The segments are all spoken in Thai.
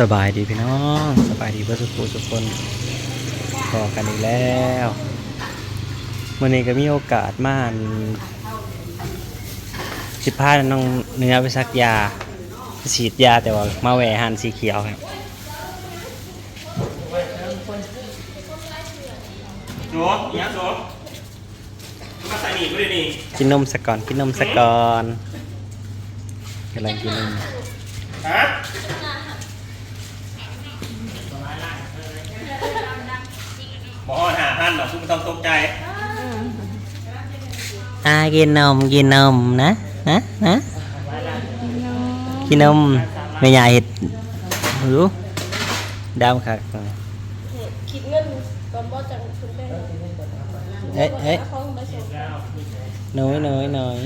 สบายดีพี่น้องสบายดีเพื่อสุขทุกคนพอกันอีกแล้ววันนี้ก็มีโอกาสมาอั่นสิพาน้องเนื้อไปซักยาฉีดยาแต่ว่ามาแหวหันสีเขียวครับโจ๊กเนี่ยโจ๊กมาใส่หนีบด้วยนี่กินนมสะก่อนกินนมสะก่อนกำลังกินนมฮะบอหาพันหรอกคุณ ไม่ต้องตกใจอ่ากินนมกินนมนะนะนะกินนมไม่ใหญ่เห็ดรู้ดำคักคิดเงินก่อนบ่จังคุณได้เอ๊ะเอ๊ะของมาส่งน้อยน้อยน้อย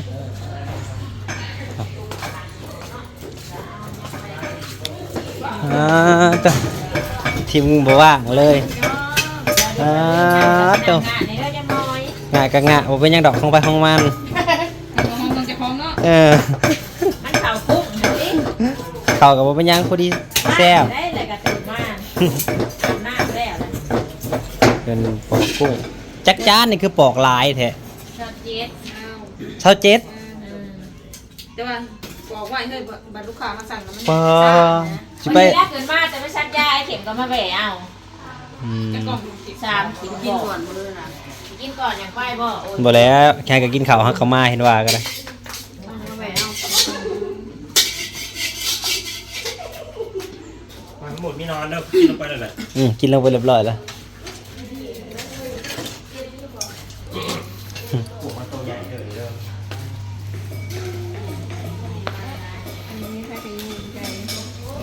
อ่าตัวทีมบ่ว่างเลย อ่าตัวงะกะงะบ่เป็นหยังดอกของไปของมันห้องต้องจะของเนาะเออ มันเข่ากุ้งนี่เข้ากับบ่เป็นหยังพอดีแซ่บได้เลยกระตื่นมาหน้าแล้วนะเป็นปอกกุ้งจักจานนี่คือปอกลายแท้ชอบเจ็ดเอาเท่าเจ็ดแต่ว่าบอกว่าเฮ้ยบัตรลูกค้ามาสั่งแล้วมันปอสิมันไปแรกเกินมาแต่ไม่ชักยาไอเข็มก็มาแหวเอา อืมจะกล่องดูสิสามขิงกิกินนก่ก่ออนนมาเลยนะกินก่อนอย่างไฟบ่โอ้ยบ่แล้วแค่ก็กินข้าวหักเขามาเห็นว่าก็ได้มาแหววมาทั้งหมดมีนอนเด้อกินลงไปเลยแหละอืมกินลงไปเรียบร้อยแล้วปลูกมาตัวใหญ่เด้อเด้อ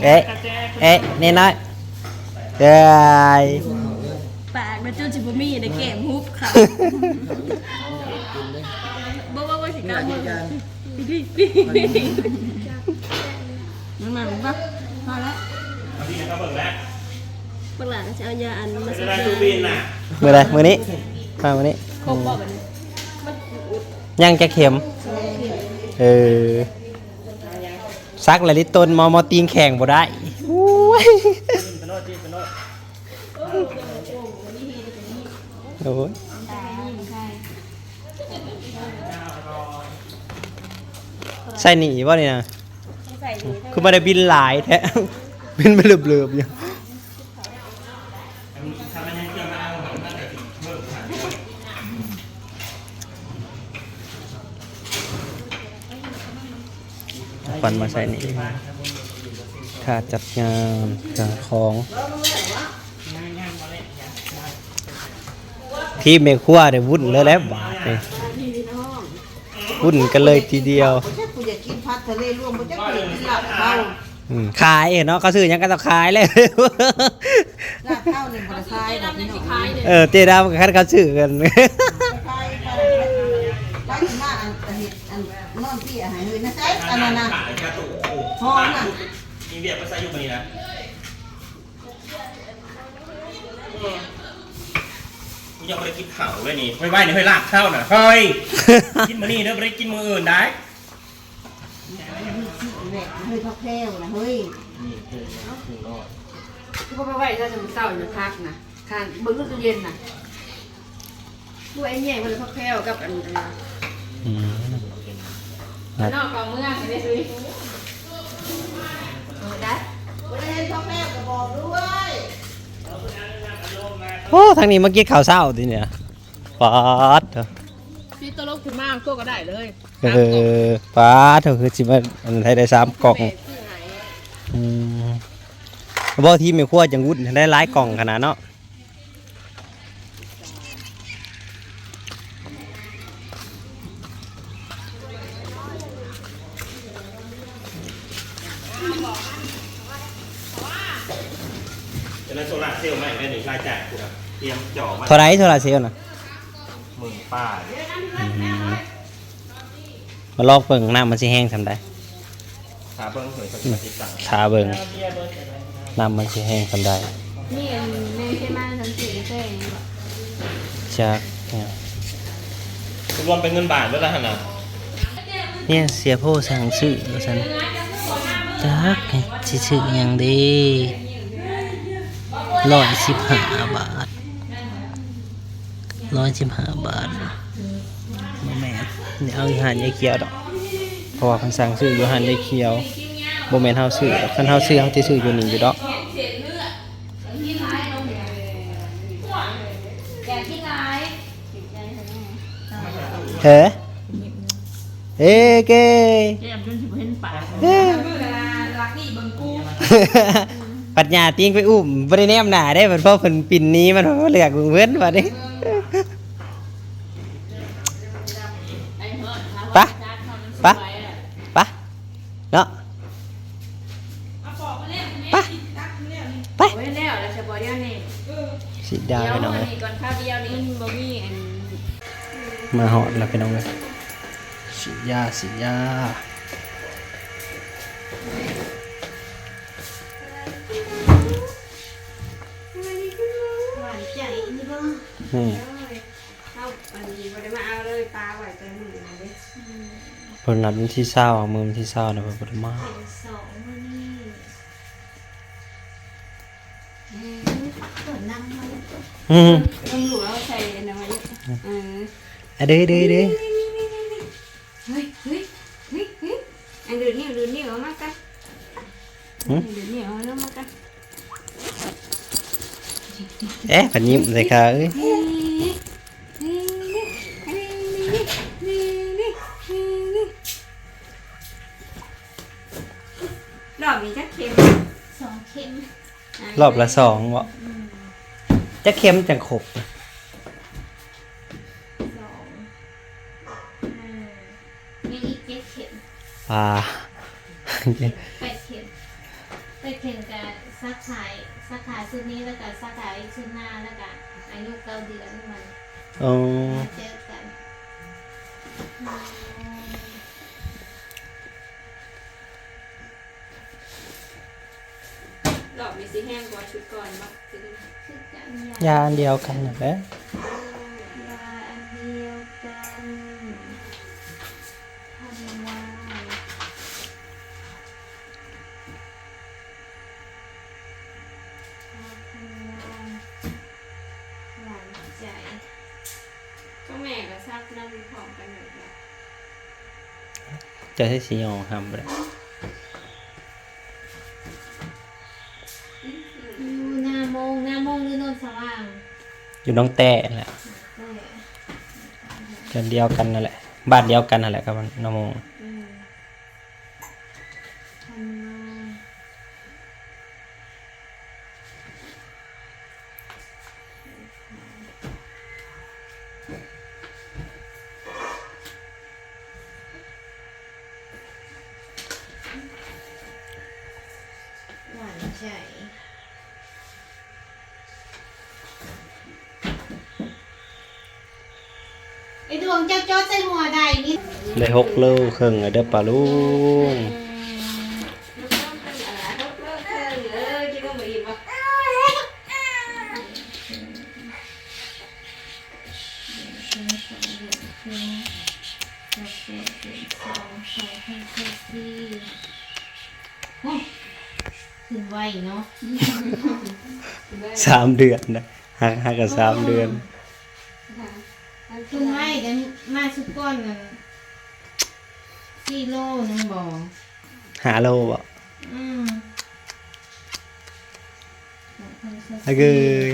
เอ๊ะเอ๊ะนี่น้อย เอ้ยปากมันจนจิบมี่ในเกมฮุบค่ะบอกว่าว่าสิการมันมันมาหรือเปล่าพอแล้วเอาที่นะครับเบิ่งแล้วเมื่อไหร่จะเอายาอันมาจะสักได้ยาดูบินน่ะมือใดมือนี้มามือนี้ครบบ่แบบนี้ยังจะเข็ม เออซักหลายลิตรต้นมอมอตีนแข่งบ่ได้ อุ้ยกระโดดจีกระโดดโอ้ยใส่หนีบ่นี่นะคือมาได้บินหลายแท้บินไปเลือบๆอยู่ทำมันยังเกี่ยวมาเอาของนั่นแต่เบิ่งค่ะฟันมาใส่นี่ ค่าจัดงานค่าของที่เมฆัวได้วุ่นเลยแล้วบาทเลยวุ่นกันเลยทีเดียวกูอยากกินพัดทะเลรวมมันจะเกิดกินหลับเท้าอืมขายเนาะเขาซื้อหยังก็ต้องขายเลย ลาดเท้าหนึ่งบาทคายแบบนี้คายเออเจดามกับคันเขาซื้อกันคายคายไว้กินหน้าอันอันอันนอนที่อาหารเลยนะใช่อันนั้นนะขาดเลยกระตุกโอ้หอมน่ะ มีเบียร์ภาษาอยู่ปนี้นะกูยังไม่ได้กินข้าวเลยนี่ไม่ไหวนี่เฮ้ยลากข้าวน่ะเฮ้ย กินมื้อนี้เด้อไม่ได้กินมื้ออื่นได้แหวกเฮ้ยพักแพ้วนะเฮ้ยคือพอไปไหวถ้าสมมติเศร้าอยู่พักนะข้างบนตู้เย็นน่ะผู้ไอ้แย่มันพักแพ้วกับอันอืมนอกของเมืองไม่ได้ซื้อ ได้บริเวณพักแพ้วก็บอกด้วยโอ้ทางนี้เมื่อกี้ข่าวเศร้าทีเนี่ยป๊าดเถอะพี่ตัวลบขึ้นมาตัวก็ได้เลยเออป๊าดเถอะคือสิมาอันไทยได้สามกล่องอืมบ่ที่ไม่คั่วจังวุ้นได้หลายกล่องขนาดเนาะจะ เท่าไหรเท่าไหรเซลลน่ะหมื่นป้าอืมมาลอกเบิ่งน้ำมันสิแห้งทำได้ขาเบิ้งเหยเขาจะมาติดตั้งทาเบิ่งน้ำมันสิแห้งทำได้นี่ในเซมาสันติเซ่จากเนี่ยรวมเป็นเงินบาทด้วยละฮะนะเนี่ยเสียโพสั่งซื้อว่าซั่นจักสิซื้อหยังดีร้อยสิบห้าบาท ร้อยสิบห้าบาทบ่แม่นเดี๋ยวเอาอีหานยายเขียวดอกเพราะว่าเพิ่นสั่งซื้ออยู่หานยายเขียวบ่แม่นเฮาซื้อคันเฮาซื้อเฮาสิซื้ออยู่นี่อยู่ดอกแกที่ไหนเฮ้เอ้เก้แก้มจนสิบ่เห็นปากเอ้รักนี่เบิ่งกูปัญญาติ้งไปอุ้มบ่ได้แนมหน้าได้เพิ่นเพราะเพิ่นปิ่นหนี้มันบ่เลือกเพิ่นว่าดิ ไอ้เฮิร์ดค่ะ ปะ จานเขามันส ปะ วยอะ ปะเนาะปะไป โอ้ยแล้วแล้วจะบอกเดี๋ยว นี้สิดาเดี๋ยวไปน้องอันเลยนี้ก่อนข้าวเดียวนี้มันบ่มีอันมาหอดแล้วไปน้องเลยสิยาสิยาหวานใจนี่บ่นี่เข้าอันนี้บ่ได้มาเอาเลยปลาไว้ใจมือนะเด้เพิ่นนัดวันที่เศร้ามือวันที่เศร้านะเพิ่นบ่ได้มาสองมื้อนี้เปิดนั่งมา อืมต้องรู้แล้วใส่อันนั้นไว้เอออะเด้อเด้อเด้อเฮ้ยเฮ้ยเฮ้ยเฮ้ยอันเดือดนี่เดือดนี่เอามากันหึเดือดนี่เอามากันเอ๊ะเพิ่นยิ้มใส่ขาเอ้ยเฮ้ยเฮ้ยเฮ้ยเฮ้ยเฮ้ยเฮ้ยรอบนี้จะเค็มสองเค็มรอบละสองบ่ จะเค็มจังขบนะสองอืมยังอีกเจ็ดเข็มปลาแปดเข็มแปดเข็มกับซักขายซักขายชุดนี้แล้วก็ซักขายชุดหน้าแล้วก็อายุเก้าเดือนมันอ๋อ มาเจอกัน รอบนี้สิแห้งกว่าชุดก่อนบักคือชุดกันยาอันเดียวกันนั่นแหละยาอันเดียวกันทำวายหวานใจก็แม่ก็ซักน้ำของกันหน่อยนะจะให้สีออกห้ำบ่ได้อยู่ อยู่น้องแต่นั่นแหละเออกันเดียวกันนั่นแหละบ้านเดียวกันนั่นแหละกับน้องโมง งเจ้าจอดใส่หัวใดนี่ได้หกโลครึ่งอะเด้อปลาลุงถึงไวเนาะสามเดือนนะหักหักกับสามเดือน มาสุดก้อนนั่นสี่โลนึงบอกหาโลบ่อืมอะเกย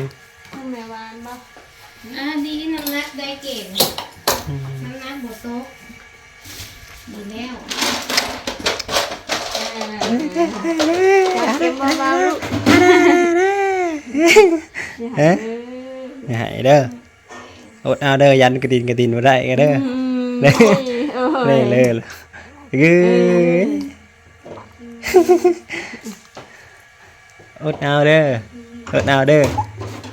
ทำไมวานบ่อ่าดีน้ำหนักได้เก่งน้ำหนักบดโต๊ะดีแล้วเก็บเบาๆลูกเอ๊ะอย่าให้เด้อ อดเอาเด้อยันกระดินกระดินมาได้ก็เด้อเด้อเด้อเลยล่ะอะเกยอดเอาเด้ออดเอาเด้อ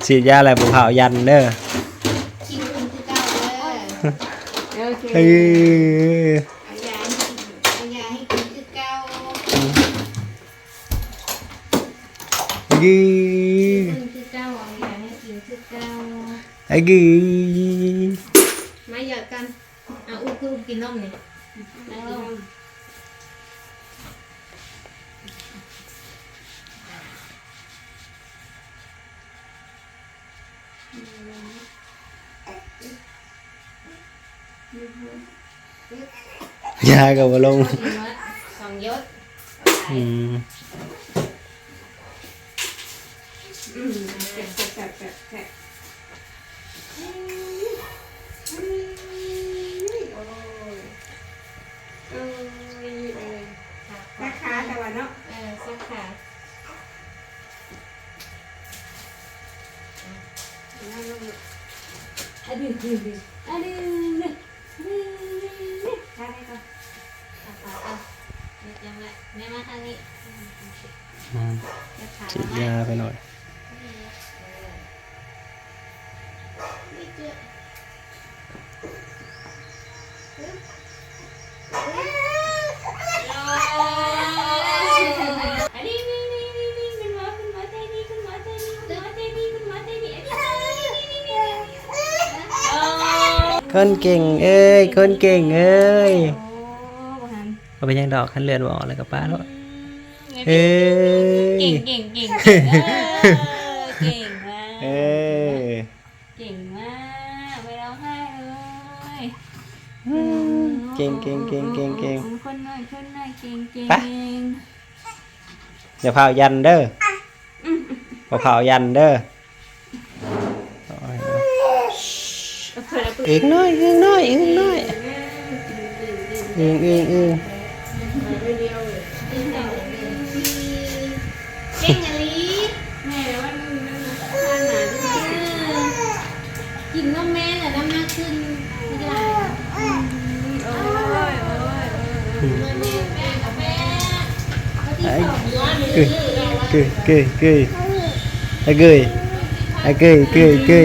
ฉีดยาอะไรบุเผายันเด้อชิมคุณคือเก่าเด้อเออเอายาให้เอายาให้กิ กินนมนี่นั่งลงยากับลงสองยศอืมอืมแปะแปะแปะ อันนี้นนี้นี่นี่นี่ทานให้ก่อนอาเอาเอาเดี๋ยวยังไงแม่มาทางนี้อืมโอเคอืมเดี๋ยาฉีดยาไปหน่อยเจอ คนเก่งเอ้ยคนเก่งเอ้ยโอ้บ่หันเอาไปยังดอกคันเลือดบ่ออกแล้วกับป้าแล้วเอ้ย เก่งเก่งเก่งเก่งเออเก่งมากเอ้ยเก่งมากไม่ร้องไห้เลยเก่งเก่งเก่งเก่งเก่ง คนหน่อยคนหน่อยเก่งเก่งไป อย่าเผายันเด้อบ่เผายันเด้อ อีกหน้อยอีกหน้อยอีกหน้อยอีกอีกอีกเก่งอะไรแม่ว่ามันมันทานหนาที่สุดกินนมแม่แต่น้ำหนักขึ้นไม่ได้โอ้ยโอ้ยโอ้ยแม่แม่กับแม่เขาที่ไอ้สองย้อนหรือกึยกึยกึยกึยไอ้กึ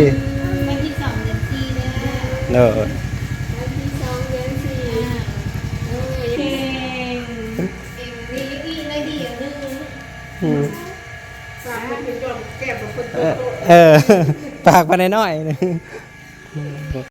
เด้อวันที่สองเดือนสี่เออเก่งเอ็มวีอีเลยดีอะนึงอืมฝากให้เป็นจอมแก้มกับคนเอโตอเออปากไปหน่อยๆ